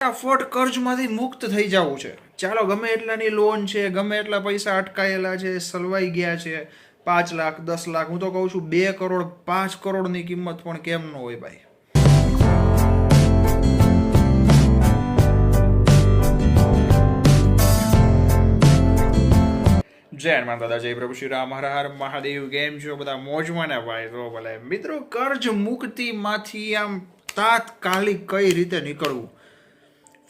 ફટાફટ કર્જમાંથી મુક્ત થઈ જવું છે. ચાલો, ગમે એટલાની લોન છે, ગમે એટલા પૈસા અટકાયેલા છે, સલવાઈ ગયા છે, પાંચ લાખ, દસ લાખ, હું તો કહું છું, બે કરોડ, પાંચ કરોડની કિંમત પણ કેમ ન હોય ભાઈ? જય હનુમાન દાદા, જય પ્રભુ શ્રી રામ, હર હર મહાદેવ, કેમ છો બધા? મોજમાં ને ભાઈ, તો ભલે. મિત્રો, કર્જ મુક્તિમાંથી આમ તાત્કાલિક કઈ રીતે નીકળવું?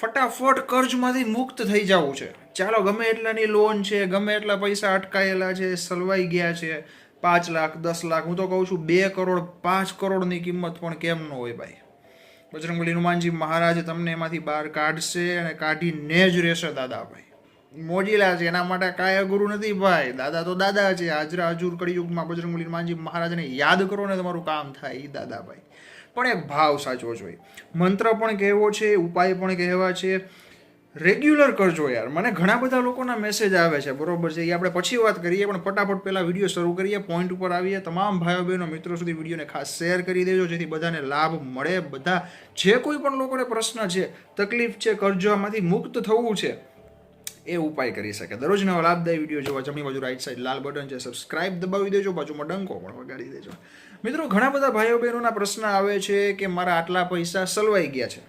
ફટાફટ કર્જમાંથી મુક્ત થઈ જવું છે. ચાલો, ગમે એટલાની લોન છે, ગમે એટલા પૈસા અટકાયેલા છે, સલવાઈ ગયા છે, પાંચ લાખ, દસ લાખ, હું તો કહું છું, બે કરોડ, પાંચ કરોડની કિંમત પણ કેમ ન હોય ભાઈ? બજરંગબલી હનુમાનજી મહારાજ તમને એમાંથી બહાર કાઢશે અને કાઢીને જ રહેશે દાદાભાઈ મોજીલા છે, એના માટે કાયા ગુરુ નથી ભાઈ. દાદા તો દાદા છે. હાજરા હજુર કળિયુગમાં બજરંગબલી હનુમાનજી મહારાજને યાદ કરો ને તમારું કામ થાય એ દાદાભાઈ પણ એ ભાવ સાચવો જોઈએ. મંત્ર પણ કહેવો છે, ઉપાય પણ કહેવા છે. રેગ્યુલર કરજો યાર. મને ઘણા બધા લોકોના મેસેજ આવે છે, બરોબર છે. એ આપણે પછી વાત કરીએ, પણ ફટાફટ પહેલા વીડિયો શરૂ કરીએ પોઈન્ટ ઉપર આવીએ. તમામ ભાઈઓ બહેનો મિત્રો સુધી વિડીયોને ખાસ શેર કરી દેજો, જેથી બધાને લાભ મળે. બધા જે કોઈ પણ લોકોને પ્રશ્ન છે, તકલીફ છે કરજોમાંથી મુક્ત થવું છે, એ ઉપાય કરી શકે. દરરોજ નવા લાભદાયી વીડિયો જોવા જમણી બાજુ રાઈટ સાઈડ લાલ બટન છે. સબસ્ક્રાઇબ દબાવી દેજો, બાજુમાં ડંકો પણ વગાડી દેજો. મિત્રો, ઘણા બધા ભાઈઓ બહેનોના પ્રશ્ન આવે છે કે મારા આટલા પૈસા સલવાઈ ગયા છે.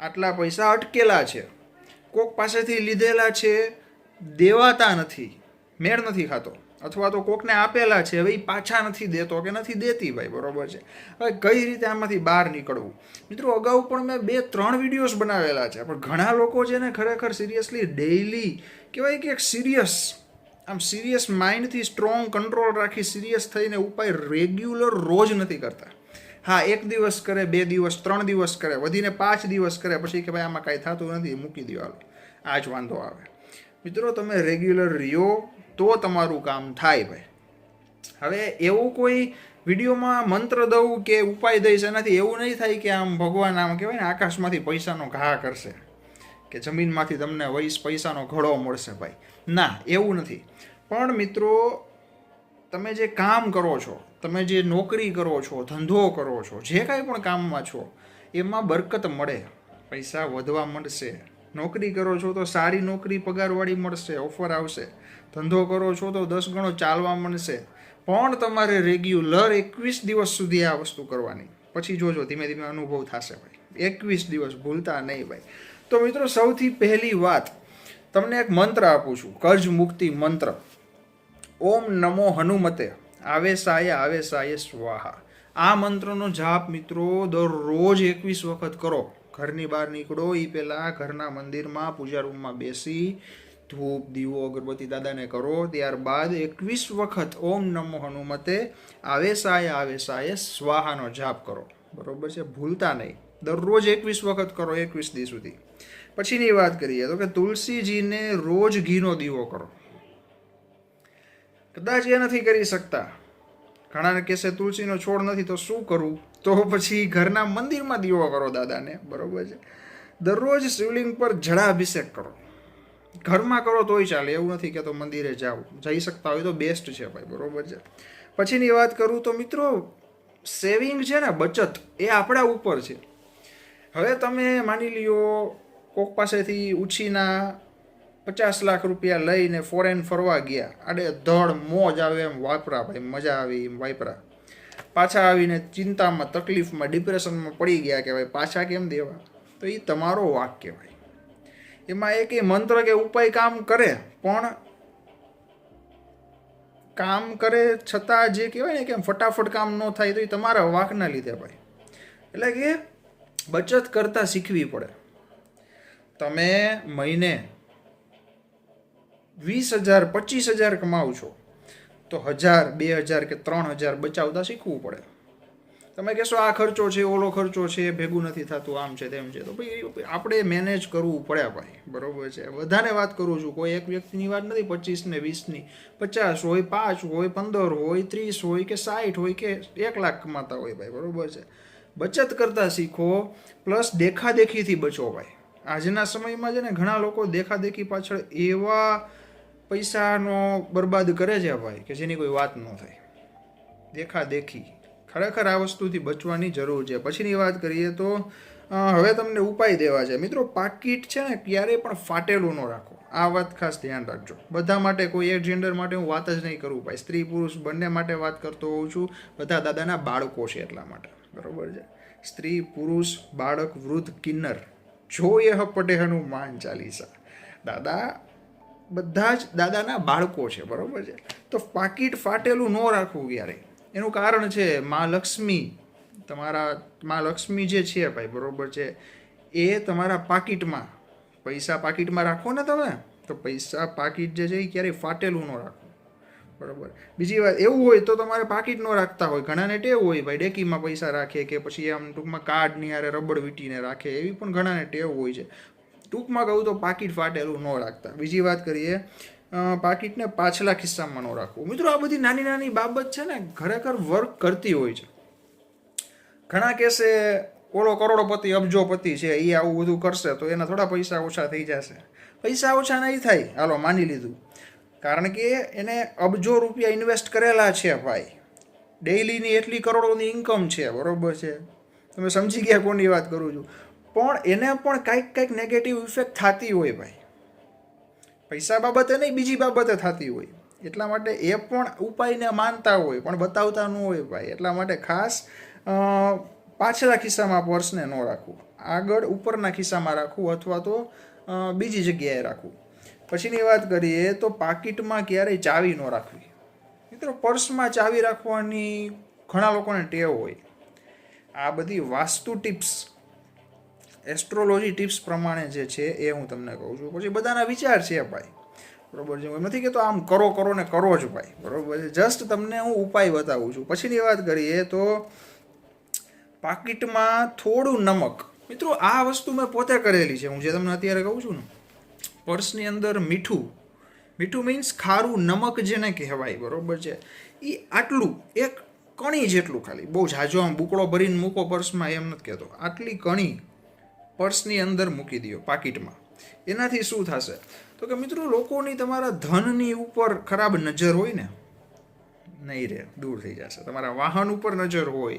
આટલા પૈસા અટકેલા છે. કોક પાસેથી લીધેલા છે, દેવાતા નથી, મેળ નથી ખાતો. અથવા તો કોકને આપેલા છે, હવે એ પાછા નથી દેતો કે નથી દેતી ભાઈ, બરોબર છે? હવે કઈ રીતે આમાંથી બહાર નીકળવું? મિત્રો, અગાઉ પણ મેં બે, ત્રણ વિડીયોઝ બનાવેલા છે, પણ ઘણા લોકો છે ને ખરેખર સિરિયસલી ડેઇલી કહેવાય કે એક સિરિયસ આમ સિરિયસ માઇન્ડથી સ્ટ્રોંગ કંટ્રોલ રાખી સિરિયસ થઈને ઉપાય રેગ્યુલર રોજ નથી કરતા. હા, એક દિવસ કરે, બે દિવસ, ત્રણ દિવસ કરે, વધીને પાંચ દિવસ કરે, પછી કે ભાઈ આમાં કાંઈ થતું નથી મૂકી દો હાલો. આ જ વાંધો આવે. મિત્રો, તમે રેગ્યુલર રહ્યો તો તમારું કામ થાય ભાઈ. હવે એવું કોઈ વિડીયોમાં મંત્ર દઉં કે ઉપાય દઈશ એનાથી એવું નહીં થાય કે આમ ભગવાન આમ કહેવાય ને, આકાશમાંથી પૈસાનો ઘા કરશે. કે જમીનમાંથી તમને વૈસ પૈસાનો ઘડો મળશે ભાઈ. ના, એવું નથી. પણ મિત્રો, તમે જે કામ કરો છો, તમે જે નોકરી કરો છો, ધંધો કરો છો, જે કાંઈ પણ કામમાં છો, એમાં બરકત મળે. પૈસા વધવા મળશે. નોકરી કરો છો તો સારી નોકરી પગારવાળી મળશે, ઓફર આવશે. ધંધો કરો છો તો દસ ગણો ચાલવા મળશે. પણ તમારે રેગ્યુલર એકવીસ દિવસ સુધી આ વસ્તુ કરવાની. પછી જોજો, ધીમે ધીમે અનુભવ થશે ભાઈ. એકવીસ દિવસ ભૂલતા નહીં ભાઈ. તો મિત્રો, સૌથી પહેલી વાત, તમને એક મંત્ર આપું છું. કર્જ મુક્તિ મંત્ર. ઓમ નમો હનુમતે, આવે સાય આવે સાય સ્વાહા. આ મંત્રનો જાપ મિત્રો દરરોજ એકવીસ વખત કરો. ઘરની બહાર નીકળો એ પહેલાં ઘરના મંદિરમાં, પૂજા રૂમમાં બેસી, ધૂપ, દીવો, અગરબત્તી દાદાને કરો. ત્યારબાદ એકવીસ વખત ઓમ નમો હનુમતે, આવે સાય આવે સાય સ્વાહાનો જાપ કરો. બરોબર છે? ભૂલતા નહીં. દરરોજ એકવીસ વખત કરો, એકવીસ દી સુધી. પછીની વાત કરીએ તો કે તુલસીજીને રોજ ઘીનો દીવો કરો. કદાચ એ નથી કરી શકતા. ઘણાને કહેશે, તુલસીનો છોડ નથી, તો શું કરવું તો પછી ઘરના મંદિરમાં દીવો કરો દાદાને, બરોબર છે? દરરોજ શિવલિંગ પર જળાભિષેક કરો. ઘરમાં કરો તોય ચાલે, એવું નથી કે તો મંદિરે જાઓ. જઈ શકતા હોય તો બેસ્ટ છે ભાઈ, બરોબર છે? પછીની વાત કરું તો મિત્રો સેવિંગ છે ને, બચત, એ આપણા ઉપર છે. હવે તમે માની લ્યો, કોક પાસેથી ઉછીના પચાસ લાખ રૂપિયા લઈને ફોરેન ફરવા ગયા. આડે ધડ મોજ આવે એમ વાપરા ભાઈ, મજા આવી એમ વાપરા. પાછા આવીને ચિંતામાં, તકલીફમાં ડિપ્રેશનમાં પડી ગયા કે ભાઈ, પાછા કેમ દેવા? તો એ તમારો વાક કહેવાય એમાં એક મંત્ર કે ઉપાય કામ કરે, પણ કામ કરે છતાં જે કહેવાય ને કે ફટાફટ કામ ન થાય તો એ તમારા વાકના લીધે ભાઈ. એટલે કે બચત કરતાં શીખવી પડે. તમે મહિને વીસ હજાર, પચીસ હજાર કમાવ છો તો હજાર, બે હજાર કે ત્રણ હજાર બચાવતા શીખવું પડે. તમે કહેશો, આ ખર્ચો છે, ઓલો ખર્ચો છે, ભેગું નથી થતું, આમ છે, તેમ છે. તો ભાઈ આપણે મેનેજ કરવું પડે ભાઈ, બરોબર છે? બધાને વાત કરું છું, કોઈ એક વ્યક્તિની વાત નથી, પચીસ ને વીસની પચાસ હોય, પાંચ હોય, પંદર હોય, ત્રીસ હોય કે સાઠ હોય કે એક લાખ કમાતા હોય ભાઈ, બરોબર છે? બચત કરતા શીખો, પ્લસ દેખાદેખીથી બચો ભાઈ. આજના સમયમાં છે ને, ઘણા લોકો દેખાદેખી પાછળ એવા પૈસાનો બરબાદ કરે છે ભાઈ, કે જેની કોઈ વાત ન થાય દેખાદેખી. ખરેખર આ વસ્તુથી બચવાની જરૂર છે. પછીની વાત કરીએ તો હવે તમને ઉપાય દેવા છે. મિત્રો, પાકીટ છે ને, ક્યારેય પણ ફાટેલું ન રાખો. આ વાત ખાસ ધ્યાન રાખજો. બધા માટે, કોઈ એક જેન્ડર માટે હું વાત જ નહીં કરું ભાઈ. સ્ત્રી પુરુષ બંને માટે વાત કરતો હોઉં છું. બધા દાદાના બાળકો છે એટલા માટે. બરોબર છે. સ્ત્રી, પુરુષ, બાળક, વૃદ્ધ, કિન્નર. જોયે હ પટેહનું માન ચાલીસા. દાદા, બધા જ દાદાના બાળકો છે, બરોબર છે. તો પાકીટ ફાટેલું ન રાખવું ક્યારે? એનું કારણ છે મા લક્ષ્મી. તમારા મા લક્ષ્મી જે છે ભાઈ, બરોબર છે, એ તમારા પાકીટમાં. પૈસા પાકીટમાં રાખો ને તમે? તો પૈસા પાકીટ જે છે એ ક્યારેય ફાટેલું ન રાખવું બરોબર. બીજી વાત, એવું હોય તો તમારે પાકીટ ન રાખતા હોય. ઘણાને ટેવ હોય ભાઈ, ડેકીમાં પૈસા રાખે કે પછી આમ ટૂંકમાં કાર્ડની યારે રબડ વીટીને રાખે, એવી પણ ઘણાને ટેવ હોય છે. ટૂંકમાં કહું તો પાકીટ ફાટેલું ન રાખતા. બીજી વાત કરીએ પાકીટને પાછલા ખિસ્સામાં ન રાખવું. મિત્રો, આ બધી નાની નાની બાબત છે ને, ખરેખર વર્ક કરતી હોય છે. ઘણા કહેશે, ઓલો કરોડોપતિ, અબજોપતિ છે એ આવું બધું કરશે તો એના થોડા પૈસા ઓછા થઈ જશે. પૈસા ઓછા નહીં થાય. હાલો, માની લીધું. કારણ કે એને અબજો રૂપિયા ઇન્વેસ્ટ કરેલા છે ભાઈ. ડેઈલીની એટલી કરોડોની ઇન્કમ છે, બરોબર છે? તમે સમજી ગયા કોની વાત કરું છું. પણ એને પણ કાંઈક કાંઈક નેગેટિવ ઇફેક્ટ થતી હોય ભાઈ. પૈસા બાબતે નહીં, બીજી બાબતે થતી હોય. એટલા માટે એ પણ ઉપાયને માનતા હોય, પણ બતાવતા ન હોય ભાઈ. એટલા માટે ખાસ પાછલા ખિસ્સામાં પર્સને ન રાખવું. આગળ ઉપરના ખિસ્સામાં રાખવું અથવા તો બીજી જગ્યાએ રાખવું. પછીની વાત કરીએ તો પાકીટમાં ક્યારેય ચાવી ન રાખવી. મિત્રો, પર્સમાં ચાવી રાખવાની ઘણા લોકોને ટેવ હોય. આ બધી વાસ્તુ ટિપ્સ, એસ્ટ્રોલોજી ટિપ્સ પ્રમાણે જે છે એ હું તમને કહું છું. પછી બધાના વિચાર છે ભાઈ. બરોબર છે? હું નથી કહેતો આમ કરો કરો ને કરો જ ભાઈ. બરોબર છે? જસ્ટ તમને હું ઉપાય બતાવું છું. પછીની વાત કરીએ તો પાકીટમાં થોડું નમક. મિત્રો, આ વસ્તુ મેં પોતે કરેલી છે. હું જે તમને અત્યારે કહું છું ને પર્સની અંદર મીઠું. મીઠું મીન્સ ખારું નમક જેને કહેવાય, બરાબર છે? એ આટલું, એક કણી જેટલું ખાલી. બહુ ઝાઝો આમ બુકડો ભરીને મૂકો પર્સમાં, એમ નથી કહેતો. આટલી કણી પર્સની અંદર મૂકી દો પાકીટમાં. એનાથી શું થશે? તો કે મિત્રો, લોકોની તમારા ધનની ઉપર ખરાબ નજર હોય ને, નહીં રહે દૂર થઈ જશે. તમારા વાહન ઉપર નજર હોય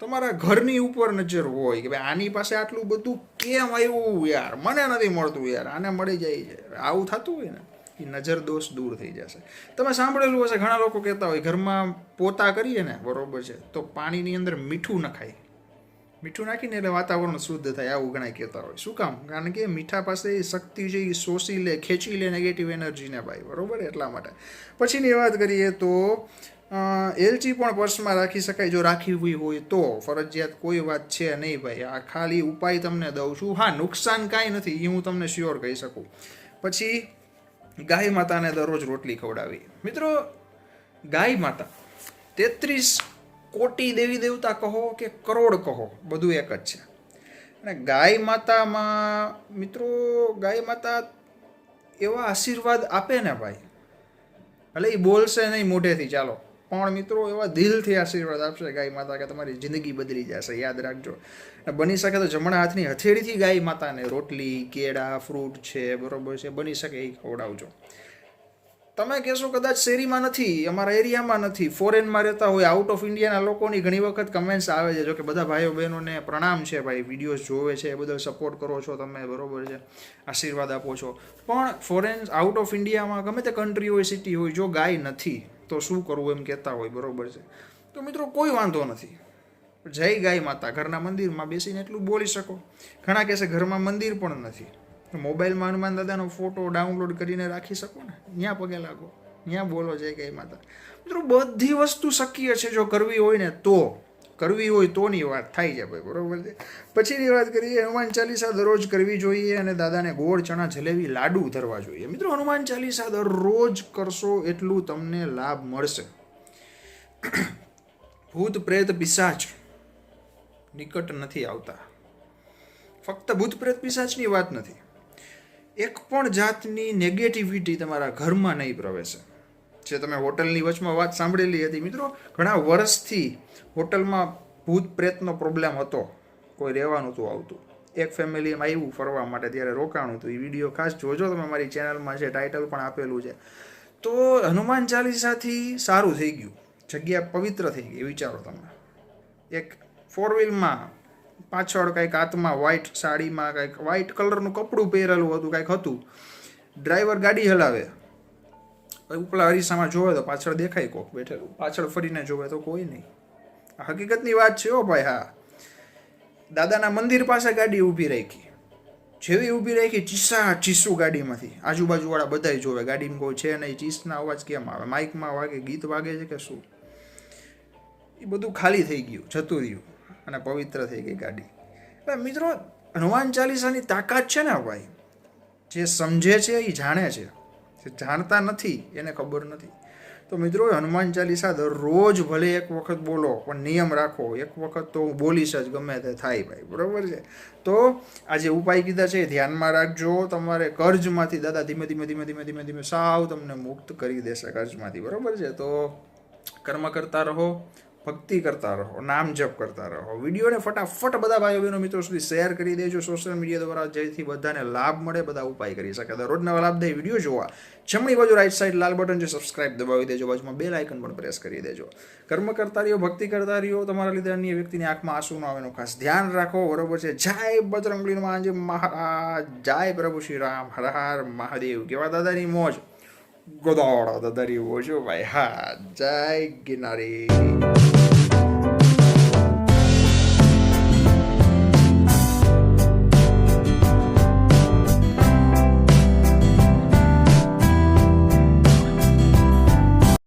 તમારા ઘરની ઉપર નજર હોય કે ભાઈ આની પાસે આટલું બધું કેમ આવ્યું યાર? મને નથી મળતું યાર, આને મળી જાય છે. આવું થતું હોય ને, એ નજર દોષ દૂર થઈ જશે. તમે સાંભળેલું હશે, ઘણા લોકો કહેતા હોય, ઘરમાં પોતા કરીએ ને, બરોબર છે, તો પાણીની અંદર મીઠું નખાય. મીઠું નાખીને એટલે વાતાવરણ શુદ્ધ થાય, આવું ઘણા કહેતા હોય. શું કામ? કારણ કે મીઠા પાસે શક્તિ છે, એ શોષી લે, ખેંચી લે નેગેટિવ એનર્જીને ભાઈ, બરોબર? એટલા માટે. પછીની વાત કરીએ તો એલચી પણ પર્સમાં રાખી શકાય. જો રાખવી હોય તો. ફરજિયાત કોઈ વાત છે નહીં ભાઈ. આ ખાલી ઉપાય તમને દઉં છું. હા, નુકસાન કાંઈ નથી, એ હું તમને શ્યોર કહી શકું. પછી, ગાય માતાને દરરોજ રોટલી ખવડાવી. મિત્રો, ગાય માતા, તેત્રીસ કોટી દેવી દેવતા કહો કે કરોડ કહો, બધું એક જ છે. અને ગાય માતામાં, મિત્રો, ગાય માતા એવા આશીર્વાદ આપે ને ભાઈ. ભલે એ બોલશે નહીં મોઢેથી, ચાલો. પણ મિત્રો એવા દિલથી આશીર્વાદ આપશે ગાય માતા કે તમારી જિંદગી બદલી જશે, યાદ રાખજો. બની શકે તો જમણા હાથની હથેળીથી ગાય માતાને રોટલી, કેળા ફ્રૂટ છે, બરોબર છે, બની શકે એ ખવડાવજો. તમે કહેશો કદાચ શેરીમાં નથી, અમારા એરિયામાં નથી, ફોરેનમાં રહેતા હોય આઉટ ઓફ ઇન્ડિયાના લોકોની ઘણી વખત કમેન્ટ્સ આવે છે જો કે બધા ભાઈઓ બહેનોને પ્રણામ છે ભાઈ વિડીયોઝ જોવે છે, એ બધો સપોર્ટ કરો છો તમે, બરોબર છે, આશીર્વાદ આપો છો. પણ ફોરેન આઉટ ઓફ ઇન્ડિયામાં ગમે તે કન્ટ્રી હોય સિટી હોય, જો ગાય નથી તો શું કરવું એમ કહેતા હોય, બરોબર છે. તો મિત્રો, કોઈ વાંધો નથી. જય ગાય માતા, ઘરના મંદિરમાં બેસીને એટલું બોલી શકો. ઘણા કહેશે, ઘરમાં મંદિર પણ નથી. મોબાઈલમાં હનુમાન દાદાનો ફોટો ડાઉનલોડ કરીને રાખી શકો ને? ત્યાં પગે લાગો. ત્યાં બોલો, જય ગાય માતા. મિત્રો, બધી વસ્તુ શક્ય છે, જો કરવી હોય ને તો. કરવી હોય તોની વાત થાય છે ભાઈ, બરાબર છે? પછીની વાત કરીએ, હનુમાન ચાલીસા દરરોજ કરવી જોઈએ અને દાદાને ગોળ ચણા જલેબી લાડુ ધરવા જોઈએ. મિત્રો, હનુમાન ચાલીસા દરરોજ કરશો એટલું તમને લાભ મળશે. ભૂત પ્રેત પિશાચ નિકટ નથી આવતા. ફક્ત ભૂત પ્રેત પિશાચની વાત નથી. એક પણ જાતની નેગેટિવિટી તમારા ઘરમાં નહીં પ્રવેશે. જે તમે હોટલની વચમાં વાત સાંભળેલી હતી, મિત્રો, ઘણા વર્ષથી હોટલમાં ભૂત પ્રેતનો પ્રોબ્લેમ હતો. કોઈ રહેવાનું હતું આવતું. એક ફેમિલીમાં આવ્યું ફરવા માટે ત્યારે રોકાણું હતું. એ વીડિયો ખાસ જોજો તમે મારી ચેનલમાં છે ટાઇટલ પણ આપેલું છે. તો હનુમાન ચાલીસાથી સારું થઈ ગયું. જગ્યા પવિત્ર થઈ ગઈ વિચારો તમે. એક ફોર વ્હીલમાં પાછળ કંઈક હાથમાં વ્હાઈટ સાડીમાં કાંઈક વ્હાઈટ કલરનું કપડું પહેરેલું હતું, કંઈક હતું. ડ્રાઈવર ગાડી હલાવે. ઉપલા અરીસામાં જોવે તો પાછળ દેખાય કોક બેઠેલું. પાછળ ફરીને જોવે તો કોઈ નહીં. હકીકતની વાત છે હો ભાઈ, હા. દાદાના મંદિર પાસે ગાડી ઊભી રાખી. જેવી ઊભી રાખી ચીસા ચીસું ગાડીમાંથી. આજુબાજુવાળા બધાય જોવે, ગાડીમાં કોઈ છે નહીં, ચીસના અવાજ કેમ આવે? માઇકમાં વાગે, ગીત વાગે છે કે શું? એ બધું ખાલી થઈ ગયું, જતું રહ્યું અને પવિત્ર થઈ ગઈ ગાડી. એટલે મિત્રો, હનુમાન ચાલીસાની તાકાત છે ને ભાઈ? જે સમજે છે એ જાણે છે. જે જાણતા નથી એને ખબર નથી. તો મિત્રો હનુમાન ચાલીસા દરરોજ ભલે એક વખત બોલો, પણ નિયમ રાખો. એક વખત તો હું બોલીશ જ, ગમે તે થાય ભાઈ, બરાબર છે? તો આ જે ઉપાય કીધા છે, એ ધ્યાનમાં રાખજો. તમારે કર્જમાંથી દાદા ધીમે ધીમે ધીમે ધીમે ધીમે ધીમે સાવ તમને મુક્ત કરી દેશે કર્જમાંથી, બરાબર છે? તો કર્મ કરતા રહો. ભક્તિ કરતા રહો, નામ જપ કરતા રહો. વિડીયોને ફટાફટ બધા ભાઈઓ બહેનો મિત્રો સુધી શેર કરી દેજો. સોશિયલ મીડિયા દ્વારા જેથી બધાને લાભ મળે, બધા ઉપાય કરી શકે. દરરોજ નવા લાભદાયી વીડિયો જોવા. જમણી બાજુ રાઈટ સાઈડ લાલ બટન છે સબસ્ક્રાઇબ દબાવી દેજો. બાજુમાં બે આઇકન પણ પ્રેસ કરી દેજો. કર્મ કરતા રહ્યો ભક્તિ કરતા રહ્યો તમારા લીધે અન્ય વ્યક્તિની આંખમાં આંસુ ન આવે ખાસ ધ્યાન રાખો. બરોબર છે. જય બજરંગલી આજે મહારાજ જય પ્રભુ શ્રી રામ. હર હર મહાદેવ. કેવા દાદાની મોજ. ગોદાવડા દરિયો ભાઈ. હા જય ગિરનારી